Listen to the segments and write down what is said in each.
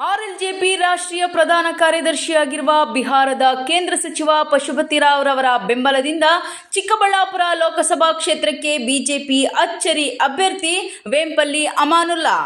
ಆರ್ಎಲ್ಜೆಪಿ ರಾಷ್ಟ್ರೀಯ ಪ್ರಧಾನ ಕಾರ್ಯದರ್ಶಿಯಾಗಿರುವ ಬಿಹಾರದ ಕೇಂದ್ರ ಸಚಿವ ಪಶುಪತಿ ರಾವ್ ರವರ ಬೆಂಬಲದಿಂದ ಚಿಕ್ಕಬಳ್ಳಾಪುರ ಲೋಕಸಭಾ ಕ್ಷೇತ್ರಕ್ಕೆ ಬಿಜೆಪಿ ಅಚ್ಚರಿ ಅಭ್ಯರ್ಥಿ ವೇಂಪಲ್ಲಿ ಅಮಾನುಲ್ಲಾ.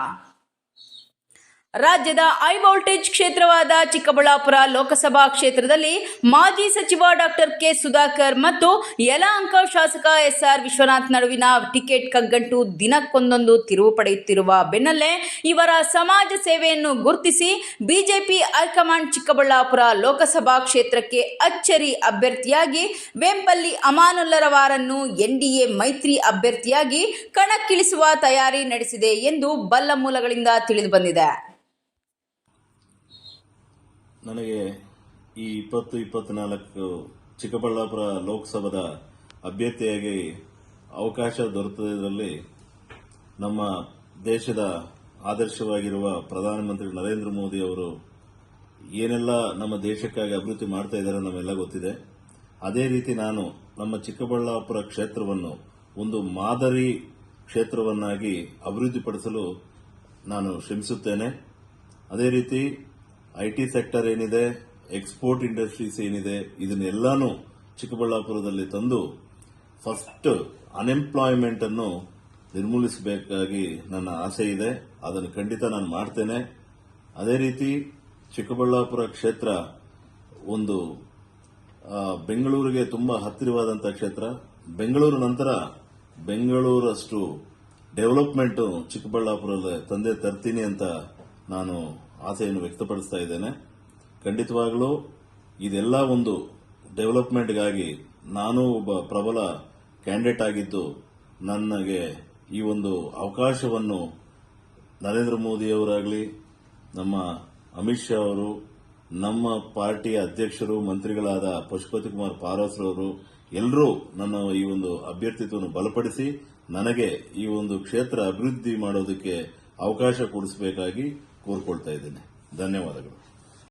ರಾಜ್ಯದ ಹೈ ವೋಲ್ಟೇಜ್ ಕ್ಷೇತ್ರವಾದ ಚಿಕ್ಕಬಳ್ಳಾಪುರ ಲೋಕಸಭಾ ಕ್ಷೇತ್ರದಲ್ಲಿ ಮಾಜಿ ಸಚಿವ ಡಾಕ್ಟರ್ ಕೆ ಸುಧಾಕರ್ ಮತ್ತು ಯಲಹಂಕ ಶಾಸಕ ಎಸ್ ಆರ್ ವಿಶ್ವನಾಥ್ ನಡುವಿನ ಟಿಕೆಟ್ ಕಗ್ಗಂಟು ದಿನಕ್ಕೊಂದೊಂದು ತಿರುವು ಪಡೆಯುತ್ತಿರುವ ಬೆನ್ನಲ್ಲೇ ಇವರ ಸಮಾಜ ಸೇವೆಯನ್ನು ಗುರುತಿಸಿ ಬಿಜೆಪಿ ಹೈಕಮಾಂಡ್ ಚಿಕ್ಕಬಳ್ಳಾಪುರ ಲೋಕಸಭಾ ಕ್ಷೇತ್ರಕ್ಕೆ ಅಚ್ಚರಿ ಅಭ್ಯರ್ಥಿಯಾಗಿ ವೇಂಪಲ್ಲಿ ಅಮಾನುಲ್ಲರವಾರನ್ನು ಎನ್ಡಿಎ ಮೈತ್ರಿ ಅಭ್ಯರ್ಥಿಯಾಗಿ ಕಣಕ್ಕಿಳಿಸುವ ತಯಾರಿ ನಡೆಸಿದೆ ಎಂದು ಬಲ್ಲ ಮೂಲಗಳಿಂದ ತಿಳಿದುಬಂದಿದೆ ನನಗೆ ಈ ಇಪ್ಪತ್ತು ಇಪ್ಪತ್ನಾಲ್ಕು ಚಿಕ್ಕಬಳ್ಳಾಪುರ ಲೋಕಸಭಾದ ಅಭ್ಯರ್ಥಿಯಾಗಿ ಅವಕಾಶ ದೊರೆತದಲ್ಲಿ ನಮ್ಮ ದೇಶದ ಆದರ್ಶವಾಗಿರುವ ಪ್ರಧಾನಮಂತ್ರಿ ನರೇಂದ್ರ ಮೋದಿ ಅವರು ಏನೆಲ್ಲ ನಮ್ಮ ದೇಶಕ್ಕಾಗಿ ಅಭಿವೃದ್ಧಿ ಮಾಡ್ತಾ ಇದ್ದಾರೆ ನಮ್ಮೆಲ್ಲ ಗೊತ್ತಿದೆ. ಅದೇ ರೀತಿ ನಾನು ನಮ್ಮ ಚಿಕ್ಕಬಳ್ಳಾಪುರ ಕ್ಷೇತ್ರವನ್ನು ಒಂದು ಮಾದರಿ ಕ್ಷೇತ್ರವನ್ನಾಗಿ ಅಭಿವೃದ್ಧಿಪಡಿಸಲು ನಾನು ಶ್ರಮಿಸುತ್ತೇನೆ. ಅದೇ ರೀತಿ ಐಟಿ ಸೆಕ್ಟರ್ ಏನಿದೆ, ಎಕ್ಸ್ಪೋರ್ಟ್ ಇಂಡಸ್ಟ್ರೀಸ್ ಏನಿದೆ, ಇದನ್ನೆಲ್ಲಾನು ಚಿಕ್ಕಬಳ್ಳಾಪುರದಲ್ಲಿ ತಂದು ಫಸ್ಟ್ ಅನ್ಎಂಪ್ಲಾಯ್ಮೆಂಟ್ ಅನ್ನು ನಿರ್ಮೂಲಿಸಬೇಕಾಗಿ ನನ್ನ ಆಸೆ ಇದೆ. ಅದನ್ನು ಖಂಡಿತ ನಾನು ಮಾಡ್ತೇನೆ. ಅದೇ ರೀತಿ ಚಿಕ್ಕಬಳ್ಳಾಪುರ ಕ್ಷೇತ್ರ ಒಂದು ಬೆಂಗಳೂರಿಗೆ ತುಂಬಾ ಹತ್ತಿರವಾದಂತಹ ಕ್ಷೇತ್ರ. ಬೆಂಗಳೂರು ನಂತರ ಬೆಂಗಳೂರಷ್ಟು ಡೆವಲಪ್ಮೆಂಟ್ ಚಿಕ್ಕಬಳ್ಳಾಪುರಲ್ಲಿ ತಂದೆ ತರ್ತೀನಿ ಅಂತ ನಾನು ಆಸೆಯನ್ನು ವ್ಯಕ್ತಪಡಿಸ್ತಾ ಇದ್ದೇನೆ. ಖಂಡಿತವಾಗಲೂ ಇದೆಲ್ಲ ಒಂದು ಡೆವಲಪ್ಮೆಂಟ್ಗಾಗಿ ನಾನು ಒಬ್ಬ ಪ್ರಬಲ ಕ್ಯಾಂಡಿಡೇಟ್ ಆಗಿದ್ದು, ನನಗೆ ಈ ಒಂದು ಅವಕಾಶವನ್ನು ನರೇಂದ್ರ ಮೋದಿಯವರಾಗಲಿ ನಮ್ಮ ಅಮಿತ್ ಶಾ ಅವರು, ನಮ್ಮ ಪಾರ್ಟಿಯ ಅಧ್ಯಕ್ಷರು, ಮಂತ್ರಿಗಳಾದ ಪಶುಪತಿ ಕುಮಾರ್ ಪಾರಸ್ರವರು ಎಲ್ಲರೂ ನನ್ನ ಈ ಒಂದು ಅಭ್ಯರ್ಥಿತ್ವವನ್ನು ಬಲಪಡಿಸಿ, ನನಗೆ ಈ ಒಂದು ಕ್ಷೇತ್ರ ಅಭಿವೃದ್ಧಿ ಮಾಡೋದಕ್ಕೆ ಅವಕಾಶ ಕೊಡಿಸಬೇಕಾಗಿ ಕೋರ್ಕೊಳ್ತಾ ಇದ್ದೇನೆ. ಧನ್ಯವಾದಗಳು.